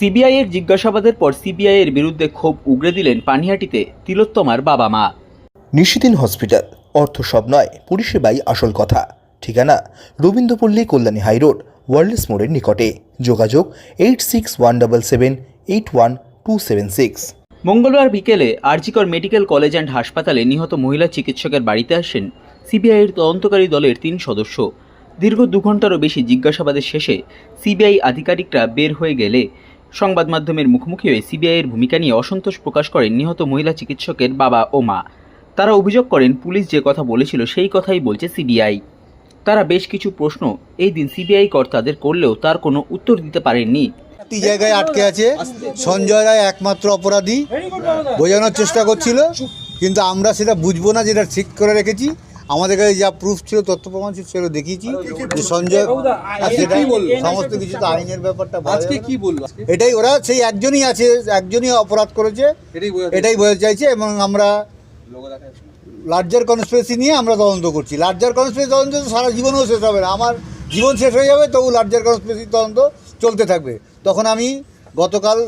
CBI এর জিজ্ঞাসাবাদের পর সিবিআই এর বিরুদ্ধে ক্ষোভ উগরে দিলেন পানিহাটিতে তিলোত্তমার বাবা মা। নিশিদিন হসপিটাল অর্থ সব নয় পরিষেবাই আসল কথা। ঠিকানা রবীন্দ্রপল্লী কল্যাণী হাইরোড ওয়ার্ল্ডস মোড়ের নিকটে। যোগাযোগ eight six one double seven eight one two seven six. মঙ্গলবার বিকেলে আরজিকর মেডিকেল কলেজ অ্যান্ড হাসপাতালে নিহত মহিলা চিকিৎসকের বাড়িতে আসেন সিবিআইয়ের তদন্তকারী দলের তিন সদস্য। দীর্ঘ দু ঘন্টারও বেশি জিজ্ঞাসাবাদের শেষে সিবিআই আধিকারিকরা বের হয়ে গেলে সংবাদ মাধ্যমের মুখোমুখি হয়ে সিবিআইয়ের ভূমিকা নিয়ে অসন্তোষ প্রকাশ করেন নিহত মহিলা চিকিৎসকের বাবা ও মা। তারা অভিযোগ করেন, পুলিশ যে কথা বলেছিল সেই কথাই বলছে সিবিআই। তারা বেশ কিছু প্রশ্ন এই দিন সিবিআই কর্তাদের করলেও তার কোনো উত্তর দিতে পারেননি। জায়গায় আটকে আছে, সঞ্জয় রায় একমাত্র অপরাধী, বোঝানোর চেষ্টা করছিল, কিন্তু আমরা সেটা বুঝব না যেটা ঠিক করে রেখেছি। আমাদের কাছে যা প্রুফ ছিল তথ্য প্রমাণ ছিল সেগুলো দেখিয়েছি। যে সঞ্জয় সেটা সমস্ত কিছু তো আইনের ব্যাপারটা আজকে কি বলল? এটাই ওরা সেই একজনই আছে একজনই অপরাধ করেছে। এটাই বোঝা বোঝাতে চাইছে এবং আমরা লার্জার কনস্পিরেসি নিয়ে আমরা তদন্ত করছি। লার্জার কনস্পিরেসি তদন্ত সারা জীবনেও শেষ হবে না। আমার জীবন শেষ হয়ে যাবে তবু লার্জার কনস্পিরেসি তদন্ত চলতে থাকবে। তখন আমি গতকাল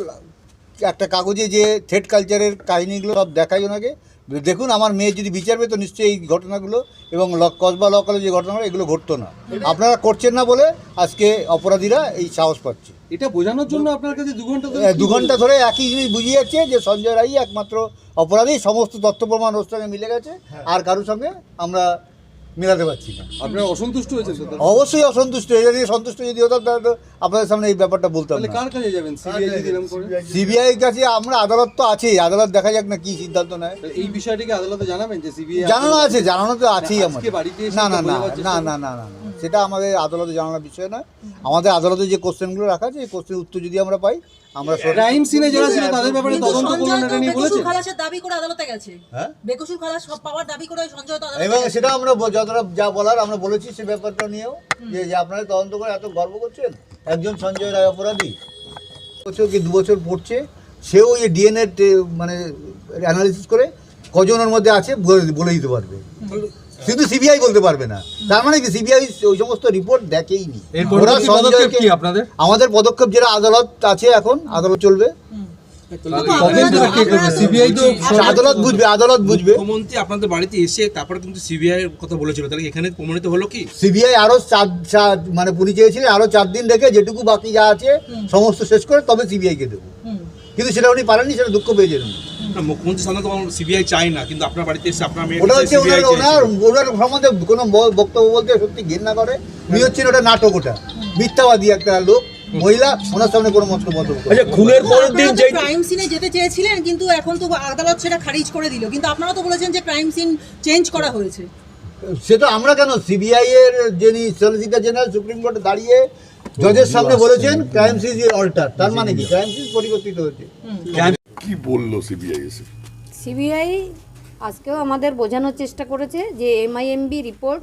একটা কাগজে যে থ্রেড কালচারের কাহিনিগুলো সব দেখাই ওনাকে। দেখুন আমার মেয়ে যদি বিচার তো নিশ্চয়ই এই ঘটনাগুলো এবং কসবা ল কলেজে যে ঘটনাগুলো এগুলো ঘটতো না। আপনারা করছেন না বলে আজকে অপরাধীরা এই সাহস পাচ্ছে। এটা বোঝানোর জন্য আপনার কাছে দু ঘণ্টা ধরে দু ঘণ্টা ধরে একই জিনিস বুঝিয়ে যাচ্ছে যে সঞ্জয় রাই একমাত্র অপরাধী সমস্ত তথ্য প্রমাণ ওর সঙ্গে মিলে গেছে। আর কারোর সঙ্গে আমরা মেলাতে পারছি না। আপনারা অসন্তুষ্ট হয়েছেন তো তাহলে? অবশ্যই অসন্তুষ্ট হয়ে নিয়ে সন্তুষ্ট যদি হতাম তাহলে তো আপনাদের সামনে এই ব্যাপারটা বলতে হবে না। কার কাছে যাবেন? সিবিআই যদি এরকম করে? সিবিআই কাছে আমরা আদালত তো আছেই আদালত দেখা যাক না কি সিদ্ধান্ত নেয়। তাহলে এই বিষয়টিকে আদালতে জানাবেন যে সিবিআই জানানো আছে জানানো তো আছেই আজকে আমাদের। বাড়িতে এসে না না না চেষ্টা না না না না না। সেটা আমাদের আদালতে জানানোর বিষয় নয়। আমাদের আদালতে যে কোশ্চেনগুলো রাখা আছে এই কোশ্চেনের উত্তর যদি আমরা পাই আমরা ক্রাইম সিনে যারা ছিল তাদের ব্যাপারে তদন্ত করুন এটা নিয়ে বলেছেন। খালাসের দাবি করে আদালতে গেছে। হ্যাঁ? বেকসুর খালাস পাওয়ার দাবি করে সঞ্জয় তো আদালতে এবং সেটা আমরা যতটা যা বলার আমরা বলেছি সে ব্যাপারটা নিয়েও যে যে আপনারা তদন্ত করে এত গর্ব করছেন? একজন সঞ্জয় রায় অপরাধী। বছর কি দু বছর পড়ছে সেও এই ডিএনএ মানে অ্যানালিসিস করে কজনের মধ্যে আছে বলে- বলে দিতে পারবে। শুধু সিবিআই বলতে পারবে না। তার মানে কি? সিবিআই ওই সমস্ত রিপোর্ট দেখেইনি। ওরা সঞ্জয়কে আপনাদের? আমাদের পদক্ষেপ যেটা আদালত আছে এখন আদালত চলবে। কিন্তু আপনারা- আপনারা- সিবিআই তো আদালত বুঝবে আদালত বুঝবে। মুখ্যমন্ত্রী আপনাদের বাড়িতে এসে তারপরে কিন্তু সিবিআই এর কথা বলেছিল। তাহলে এখানে প্রমাণিত হলো কি? সিবিআই আরও চার চার মানে পুলিশ চেয়েছিলেন আরও চার দিন রেখে যেটুকু বাকি যা আছে সমস্ত শেষ করে তবে সিবিআই কে দেবো। কিন্তু সেটা উনি পারেননি সেটা দুঃখ পেয়েছেন মুখ্যমন্ত্রী সাধারণত সিবিআই চায় না কিন্তু আপনার বাড়িতে এসে আপনার মেয়ে ওটা হচ্ছে ওনার ওনার ওনার সম্বন্ধে কোনো বক্তব্য বলতে সত্যি ঘৃণা করে। উনি হচ্ছেন ওটা নাটক ওটা। মিথ্যাবাদী একটা লোক মহিলা ওনার সামনে কোনো মন্তব্য মন্তব্য খুনের পরের দিন আপনারা ক্রাইম সিনে যেতে চেয়েছিলেন কিন্তু এখন তো আদালত সেটা খারিজ করে দিল। কিন্তু আপনারা তো বলেছেন যে ক্রাইম সিন চেঞ্জ করা হয়েছে। সে তো আমরা কেন? সিবিআই এর যিনি সলিসিটার জেনারেল সুপ্রিম কোর্টে দাঁড়িয়ে জজের সামনে বলেছেন ক্রাইম সিজ অল্টার তার মানে কি? ক্রাইম সিজ পরিবর্তিত হয়েছে। কি বলল সিবিআই এসে সিবিআই আজকেও আমাদের বোঝানোর চেষ্টা করেছে যে এমআইএমবি রিপোর্ট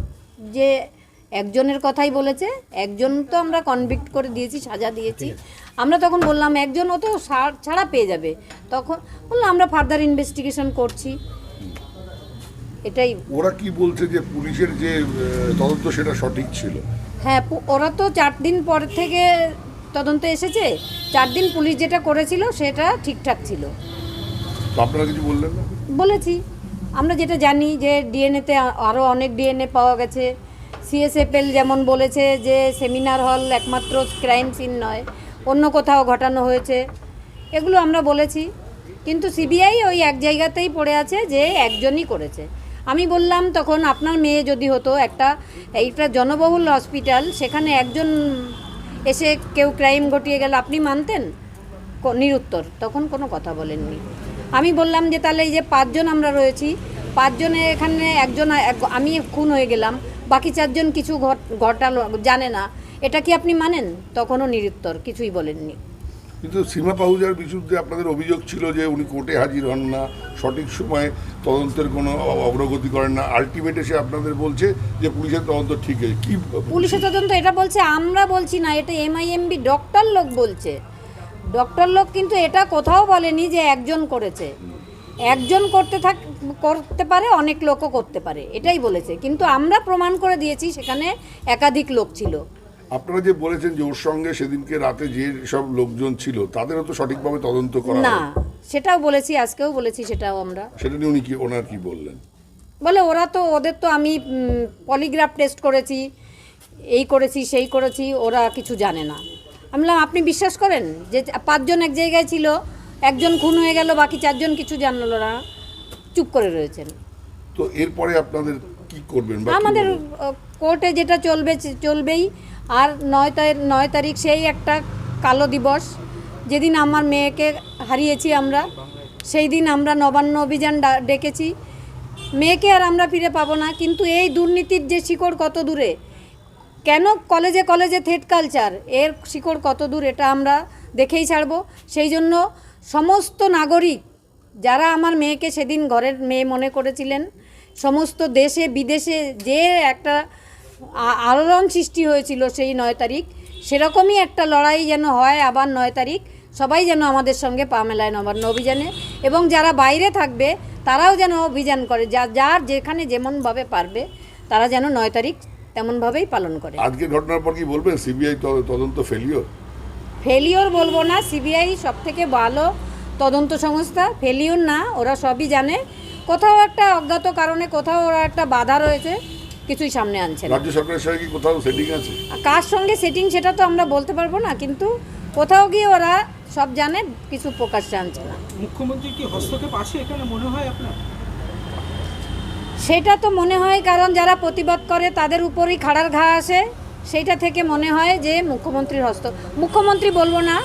যে একজনের কথাই বলেছে একজন তো আমরা কনভিক্ট করে দিয়েছি সাজা দিয়েছি। আমরা তখন বললাম একজন ও তো ছাড়- পেয়ে যাবে। তখন বললাম আমরা ফার্দার ইনভেস্টিগেশন করছি। এটাই। ওরা কি বলছে যে পুলিশের যে তদন্ত সেটা সঠিক ছিল? হ্যাঁ ওরা তো চার দিন পর থেকে তদন্ত এসেছে চার দিন পুলিশ যেটা করেছিল সেটা ঠিকঠাক ছিল। আপনারা কিছু বললেন না? বলেছি। আমরা যেটা জানি যে ডিএনএতে আরও অনেক ডিএনএ পাওয়া গেছে। সিএসএফএল যেমন বলেছে যে সেমিনার হল একমাত্র ক্রাইম সিন নয় অন্য কোথাও ঘটানো হয়েছে। এগুলো আমরা বলেছি। কিন্তু সিবিআই ওই এক জায়গাতেই পড়ে আছে যে একজনই করেছে। আমি বললাম তখন আপনার মেয়ে যদি হতো একটা এইটা জনবহুল হসপিটাল সেখানে একজন এসে কেউ ক্রাইম ঘটিয়ে গেল, আপনি মানতেন? নিরুত্তর। তখন কোনো কথা বলেননি। আমি বললাম যে, তাহলে এই যে পাঁচজন আমরা রয়েছি, পাঁচজনে এখানে একজন এক- আমি খুন হয়ে গেলাম, বাকি চারজন কিছু ঘট- ঘটালো, জানে না। এটা কি আপনি মানেন? তখনও নিরুত্তর, কিছুই বলেননি। কিন্তু সীমা পাহুজার বিরুদ্ধে আপনাদের অভিযোগ ছিল যে উনি কোর্টে হাজির হন না, সঠিক সময়ে তদন্তের কোনো অগ্রগতি করেন না। আলটিমেট এসে আপনাদের বলছে যে পুলিশের তদন্ত ঠিক আছে। কি পুলিশের তদন্ত এটা বলছে, আমরা বলছি না, এটা এমআইএমবি ডক্টর লোক বলছে। ডক্টর লোক কিন্তু এটা কোথাও বলেনি যে একজন করেছে। একজন করতে থাক, করতে পারে, অনেক লোকও করতে পারে, এটাই বলেছে। কিন্তু আমরা প্রমাণ করে দিয়েছি, সেখানে একাধিক লোক ছিল। আপনারা যে বলেছেন যে ওর সঙ্গে সেদিনকে রাতে যে সব লোকজন ছিল তাদেরও তো সঠিকভাবে তদন্ত করা না সেটাও বলেছি আজকেও বলেছি সেটাও আমরা। সেটা নিয়ে উনি কি ওনার কি বললেন? বলে ওরা তো ওদের তো আমি পলিগ্রাফ টেস্ট করেছি এই করেছি সেই করেছি ওরা কিছু জানে না। আমি বললাম আপনি বিশ্বাস করেন যে পাঁচজন এক জায়গায় ছিল একজন খুন হয়ে গেল বাকি চারজন কিছু জানলো না চুপ করে রয়েছেন। তো এরপরে আপনাদের কি করবেন আমাদের কোর্টে যেটা চলবে, চলবেই। আর নয় নয় তারিখ সেই একটা কালো দিবস। যেদিন আমার মেয়েকে হারিয়েছি আমরা সেই দিন আমরা নবান্ন অভিযান ডেকেছি। মেয়েকে আর আমরা ফিরে পাবো না, কিন্তু এই দুর্নীতির যে শিকড় কত দূরে? কেন কলেজে কলেজে থেট কালচার? এর শিকড় কত দূর এটা আমরা দেখেই ছাড়বো। সেই জন্য সমস্ত নাগরিক, যারা আমার মেয়েকে সেদিন ঘরের মেয়ে মনে করেছিলেন, সমস্ত দেশে, বিদেশে যে একটা আলোড়ন সৃষ্টি হয়েছিল সেই নয় তারিখ। সেরকমই একটা লড়াই যেন হয় আবার নয় তারিখ সবাই যেন আমাদের সঙ্গে পা মেলায় নবান্ন অভিযানে। এবং যারা বাইরে থাকবে তারাও যেন অভিযান করে যা যার যেখানে যেমনভাবে পারবে তারা যেন নয় তারিখ তেমনভাবেই পালন করে। আজকের ঘটনার পর কি বলবেন সিবিআই তদন্ত ফেলিওর ফেলিওর বলব না সিবিআই সব থেকে ভালো তদন্ত সংস্থা। ফেলিওর না ওরা সবই জানে। কোথাও একটা অজ্ঞাত কারণে কোথাও ওরা একটা বাধা রয়েছে। কিছুই সামনে আনছে না। রাজ্য সরকারের সঙ্গে কি কোথাও সেটিং আছে? কার সঙ্গে সেটিং সেটা তো আমরা বলতে পারব না কিন্তু কোথাও গিয়ে ওরা সব জানে কিছু প্রকাশ্যে আনছে না। মুখ্যমন্ত্রীর কি হস্তক্ষেপ আছে এখানে মনে হয় আপনার? সেটা তো মনে হয় কারণ যারা প্রতিবাদ করে তাদের উপরই খাড়ার ঘা আসে। সেইটা থেকে মনে হয় যে মুখ্যমন্ত্রীর হস্ত মুখ্যমন্ত্রী বলব না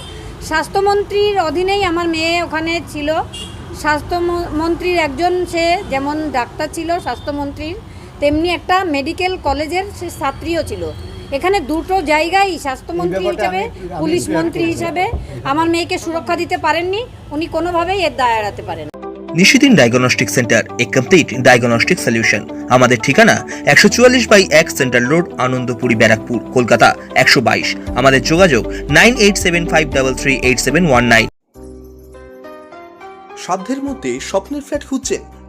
স্বাস্থ্যমন্ত্রীর অধীনেই আমার মেয়ে ওখানে ছিল। স্বাস্থ্যমন্ত্রীর একজন সে যেমন ডাক্তার ছিল স্বাস্থ্যমন্ত্রীর। তেমনি একটা মেডিকেল কলেজের সে ছাত্রীও ছিল। এখানে দুটো জায়গায় স্বাস্থ্যমন্ত্রী হিসাবে পুলিশ মন্ত্রী হিসাবে আমার মেয়েকে সুরক্ষা দিতে পারেননি উনি কোনোভাবেই এর দায় এড়াতে পারেন Nishidin diagnostic centre a complete diagnostic solution আমাদের ঠিকানা একশো চুয়াল্লিশ বাই এক সেন্ট্রাল রোড আনন্দপুরি ব্যারাকপুর কলকাতা একশো বাইশ। আমাদের যোগাযোগ nine eight seven five double three eight seven one nine. সাধ্যের মধ্যে স্বপ্নের ফ্ল্যাট খুঁজছেন